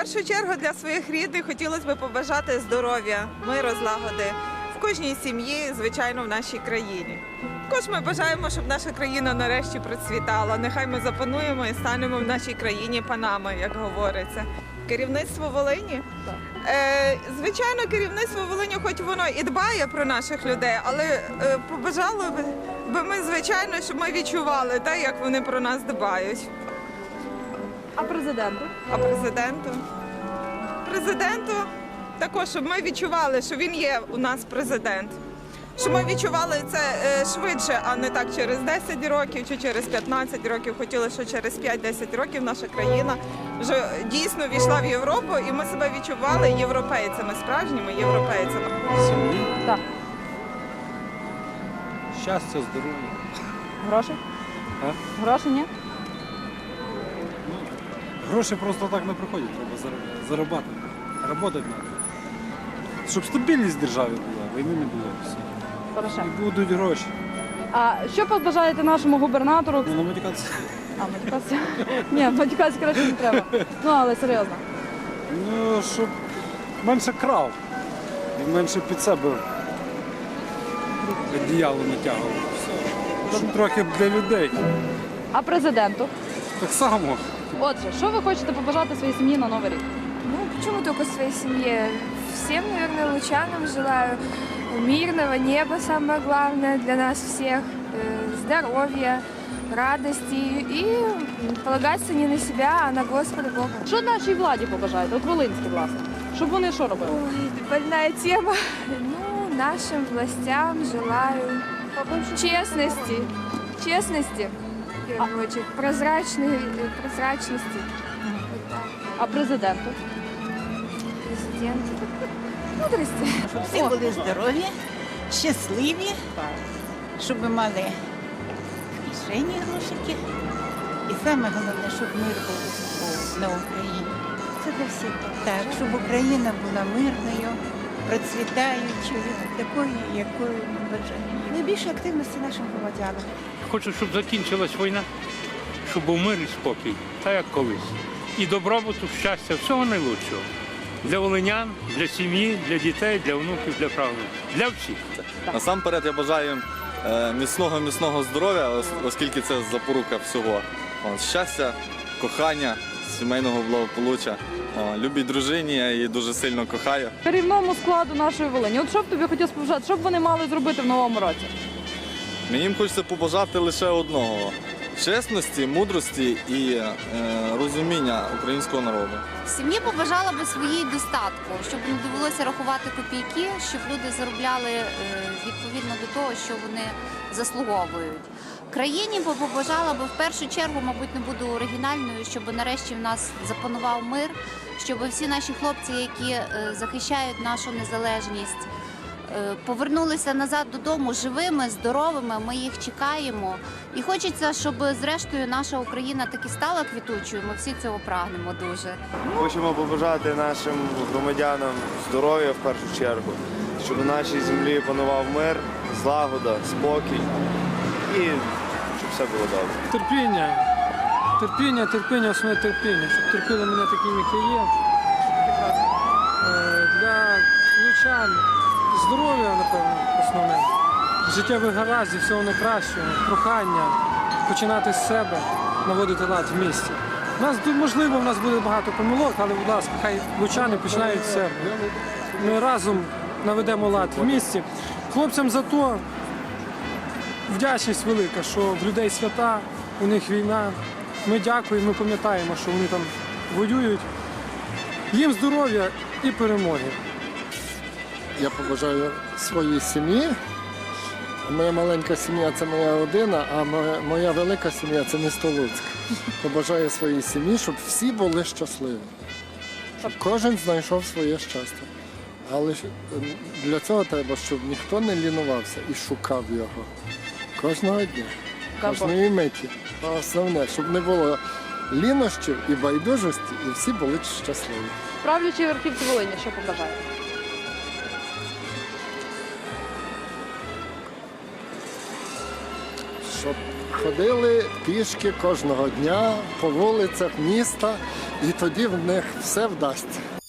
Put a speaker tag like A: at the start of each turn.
A: першу чергу для своїх рідних хотілося б побажати здоров'я, миру, злагоди в кожній сім'ї, звичайно, в нашій країні. Також ми бажаємо, щоб наша країна нарешті процвітала. Нехай ми запануємо і станемо в нашій країні панами, як говориться. Керівництво Волині. Е, звичайно, керівництво Волині, хоч воно і дбає про наших людей, але е, побажало би, ми, звичайно, щоб ми відчували те, як вони про нас дбають.
B: А президенту?
A: А президенту? Президенту також, щоб ми відчували, що він є у нас президент. Щоб ми відчували це е, швидше, а не так через 10 років чи через 15 років. Хотіли, що через 5-10 років наша країна вже дійсно війшла в Європу, і ми себе відчували європейцями, справжніми європейцями.
C: Сім'ї,
B: Так.
C: щастя, здоров'я.
B: Гроші?
C: А?
B: Гроші, ні?
C: Гроші просто так не приходять, треба зар- заробляти. Роботати треба. Щоб стабільність в державі була, війни не було. Все.
B: Хорошо.
C: І будуть гроші.
B: А що побажаєте нашому губернатору?
C: Ну, на матюкації.
B: А, матюкатися? Ні, матюкатися краще не треба. Ну, але серйозно.
C: Ну, щоб менше крав. І менше під себе одіяло натягував. Все. Щоб трохи для людей.
B: А президенту?
C: Так само.
B: Отже, що ви хочете побажати своїй сім'ї на Новий рік?
D: Ну, почему только своей семье? Всем, наверное, лучанам желаю мирного неба, самое главное для нас всех, э, здоровья, радости и полагаться не на себя, а на Господа Бога.
B: Що нашій владі побажаєте? От Волинській, власне. Щоб вони що робили?
D: Ой, больная тема. Ну, нашим властям желаю честности, честности, прозрачности. Вот так.
B: А президенту?
D: Президент. Мудрости.
E: Щоб всі були здорові, щасливі, щоб ми мали кишені грошики. І саме головне, щоб мир був на Україні. Це для всіх. Так, щоб Україна була мирною, процвітаючою, такою, якою ми бажаємо.
F: Найбільше активності нашим громадянам.
G: Хочу, щоб закінчилась війна, щоб був мир і спокій, так як колись. І добробуту, щастя, всього найлучшого. Для волинян, для сім'ї, для дітей, для внуків, для правнуків, для всіх.
H: Насамперед я бажаю е, міцного міцного здоров'я, оскільки це запорука всього. Щастя, кохання, сімейного благополуччя. Любій дружині, я її дуже сильно кохаю.
B: Керівному складу нашої Волині. От що б тобі хотілося побажати? Що б вони мали зробити в новому році?
H: Мені хочеться побажати лише одного: чесності, мудрості і е, розуміння українського народу.
I: Сім'ї побажала би своїй достатку, щоб не довелося рахувати копійки, щоб люди заробляли е, відповідно до того, що вони заслуговують. Країні би побажала би в першу чергу, мабуть, не буду оригінальною, щоб нарешті в нас запанував мир, щоб всі наші хлопці, які е, захищають нашу незалежність, повернулися назад додому живими, здоровими. Ми їх чекаємо. І хочеться, щоб зрештою наша Україна таки стала квітучою. Ми всі цього прагнемо дуже.
J: Хочемо побажати нашим громадянам здоров'я в першу чергу, щоб на нашій землі панував мир, злагода, спокій і щоб все було добре.
C: Терпіння. Терпіння, терпіння, основне терпіння. Щоб терпіли мене таким, як я є. Е, Для лучан здоров'я, напевно, основне. Життєвих гараздів, всього найкращого, прохання, починати з себе, наводити лад в місті. У нас, можливо, в нас буде багато помилок, але, будь ласка, хай лучани починають з себе. Ми разом наведемо лад в місті. Хлопцям за то вдячність велика, що в людей свята, у них війна. Ми дякуємо, ми пам'ятаємо, що вони там воюють. Їм здоров'я і перемоги.
K: Я побажаю своїй сім'ї. Моя маленька сім'я це моя родина, а моя, велика сім'я це місто Луцьк. Побажаю своїй сім'ї, щоб всі були щасливі. Щоб кожен знайшов своє щастя. Але ем, для цього треба, щоб ніхто не лінувався і шукав його. Кожного дня, кожної миті. А Основне, щоб не було лінощів і байдужості, і всі були щасливі.
B: Правлячій верхівці Волині, що побажаєте?
K: Щоб ходили пішки кожного дня по вулицях міста, і тоді в них все вдасться.